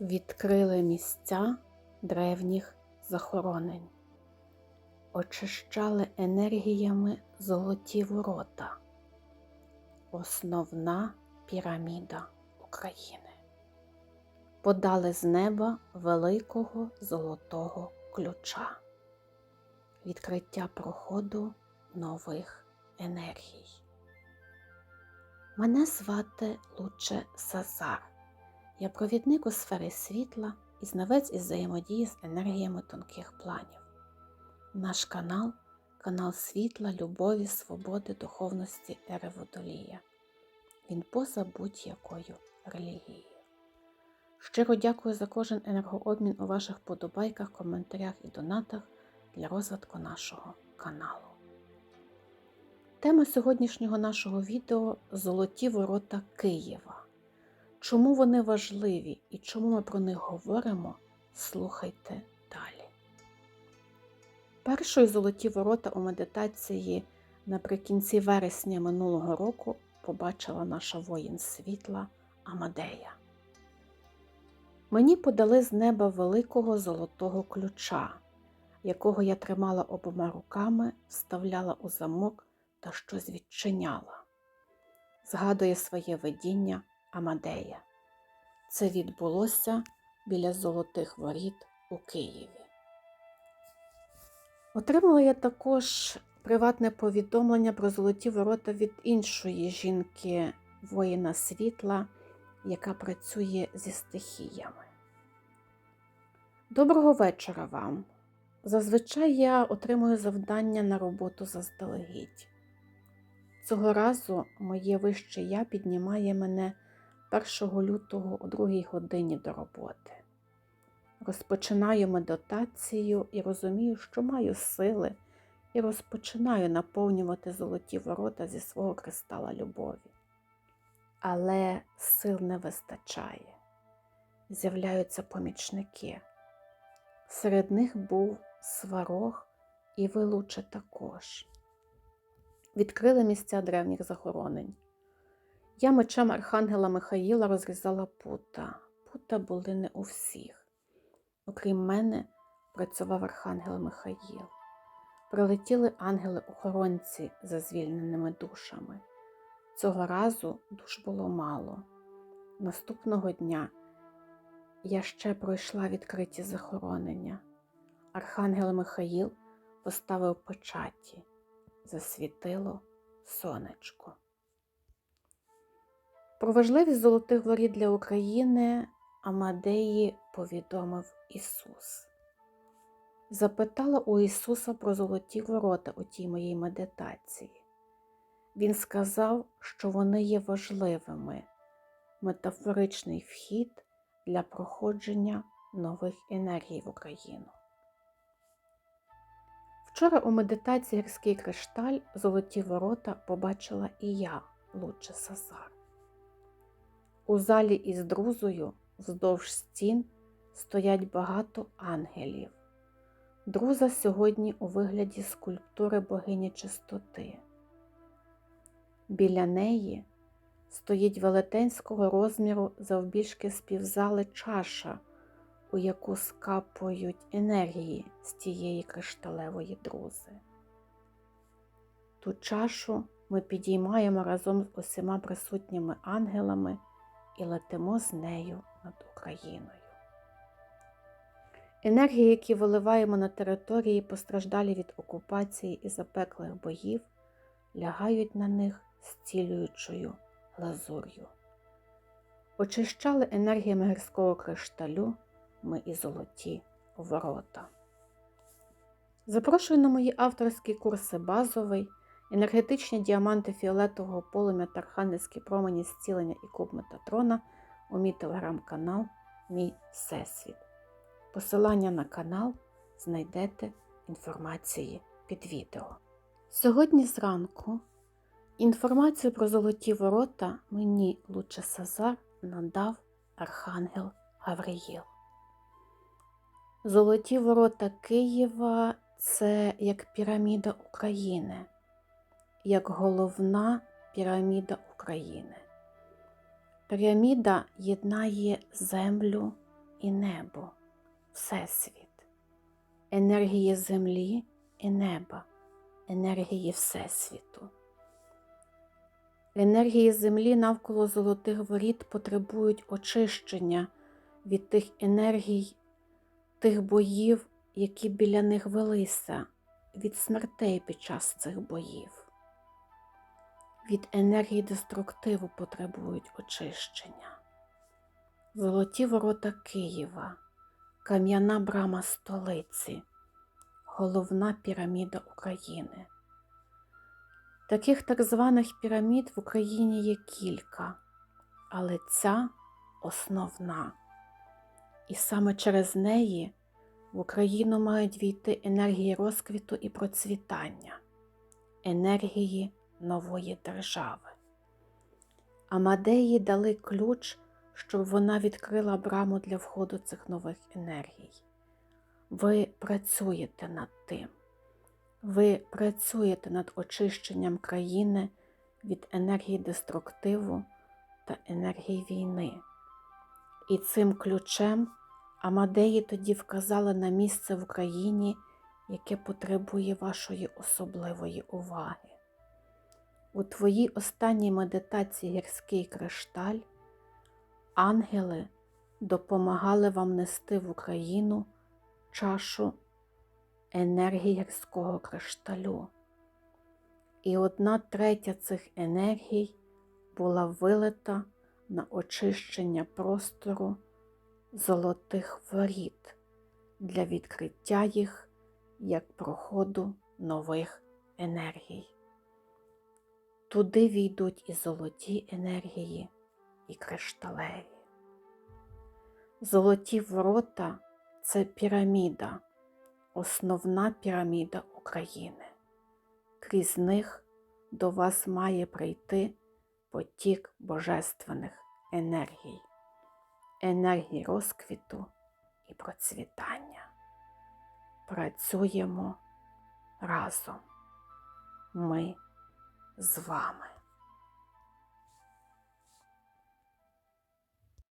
відкрили місця древніх захоронень, очищали енергіями золоті ворота, основна піраміда України. Подали з неба великого золотого ключа, відкриття проходу нових енергій. Мене звати Луче Сазар. Я провідник у сфері світла і знавець із взаємодії з енергіями тонких планів. Наш канал канал світла, любові, свободи, духовності ери Водолія. Він поза будь-якою релігією. Щиро дякую за кожен енергообмін у ваших подобайках, коментарях і донатах для розвитку нашого каналу. Тема сьогоднішнього нашого відео Золоті ворота Києва. Чому вони важливі і чому ми про них говоримо, слухайте далі. Першою золоті ворота у медитації наприкінці вересня минулого року побачила наша воїн світла Амадея. Мені подали з неба великого золотого ключа, якого я тримала обома руками, вставляла у замок та щось відчиняла. Згадує своє видіння Амадея. Це відбулося біля золотих воріт у Києві. Отримала я також приватне повідомлення про золоті ворота від іншої жінки, воїна світла, яка працює зі стихіями. Доброго вечора вам! Зазвичай я отримую завдання на роботу заздалегідь. Цього разу моє вище я піднімає мене 1 лютого о 2 годині до роботи. Розпочинаю медитацію і розумію, що маю сили, і розпочинаю наповнювати золоті ворота зі свого кристала любові. Але сил не вистачає. З'являються помічники. Серед них був сварог і вилуче також. Відкрили місця древніх захоронень. Я мечем Архангела Михаїла розрізала пута. Пута були не у всіх. Окрім мене, працював Архангел Михаїл. Прилетіли ангели-охоронці за звільненими душами. Цього разу душ було мало. Наступного дня я ще пройшла відкриті захоронення. Архангел Михаїл поставив печаті, засвітило сонечко. Про важливість золотих воріт для України Амадеї повідомив Ісус. Запитала у Ісуса про золоті ворота у тій моїй медитації. Він сказав, що вони є важливими, метафоричний вхід для проходження нових енергій в Україну. Вчора у медитації гірський кришталь золоті ворота побачила і я, Луче Сазар. У залі із друзою вздовж стін стоять багато ангелів. Друза сьогодні у вигляді скульптури богині чистоти. Біля неї стоїть велетенського розміру завбільшки співзали чаша, у яку скапують енергії з тієї кришталевої друзи. Ту чашу ми підіймаємо разом з усіма присутніми ангелами і летимо з нею над Україною. Енергії, які виливаємо на території, постраждалі від окупації і запеклих боїв, лягають на них зцілюючою лазур'ю. Очищали енергіями гірського кришталю ми і золоті ворота. Запрошую на мої авторські курси базовий, енергетичні діаманти фіолетового полум'я та промені зцілення і куб Метатрона у мій телеграм-канал Мій Всесвіт. Посилання на канал знайдете інформації під відео. Сьогодні зранку інформацію про золоті ворота мені Луче Сазар надав Архангел Гавриїл. Золоті ворота Києва це як піраміда України, як головна піраміда України. Піраміда єднає землю, і небо, Всесвіт, енергії землі і неба, енергії Всесвіту. Енергії землі навколо золотих воріт потребують очищення від тих енергій, тих боїв, які біля них велися, від смертей під час цих боїв. Від енергії деструктиву потребують очищення. Золоті ворота Києва, кам'яна брама столиці, головна піраміда України. Таких так званих пірамід в Україні є кілька, але ця основна. І саме через неї в Україну мають війти енергії розквіту і процвітання, енергії нової держави. Амадеї дали ключ, щоб вона відкрила браму для входу цих нових енергій. Ви працюєте над тим. Ви працюєте над очищенням країни від енергії деструктиву та енергії війни. І цим ключем Амадеї тоді вказали на місце в Україні, яке потребує вашої особливої уваги. У твоїй останній медитації гірський кришталь ангели допомагали вам нести в Україну чашу енергії гірського кришталю. І одна третя цих енергій була вилита на очищення простору золотих воріт для відкриття їх як проходу нових енергій. Туди війдуть і золоті енергії, і кришталеві. Золоті ворота це піраміда, основна піраміда України. Крізь них до вас має прийти потік божественних енергій, енергії розквіту і процвітання. Працюємо разом. Ми з вами.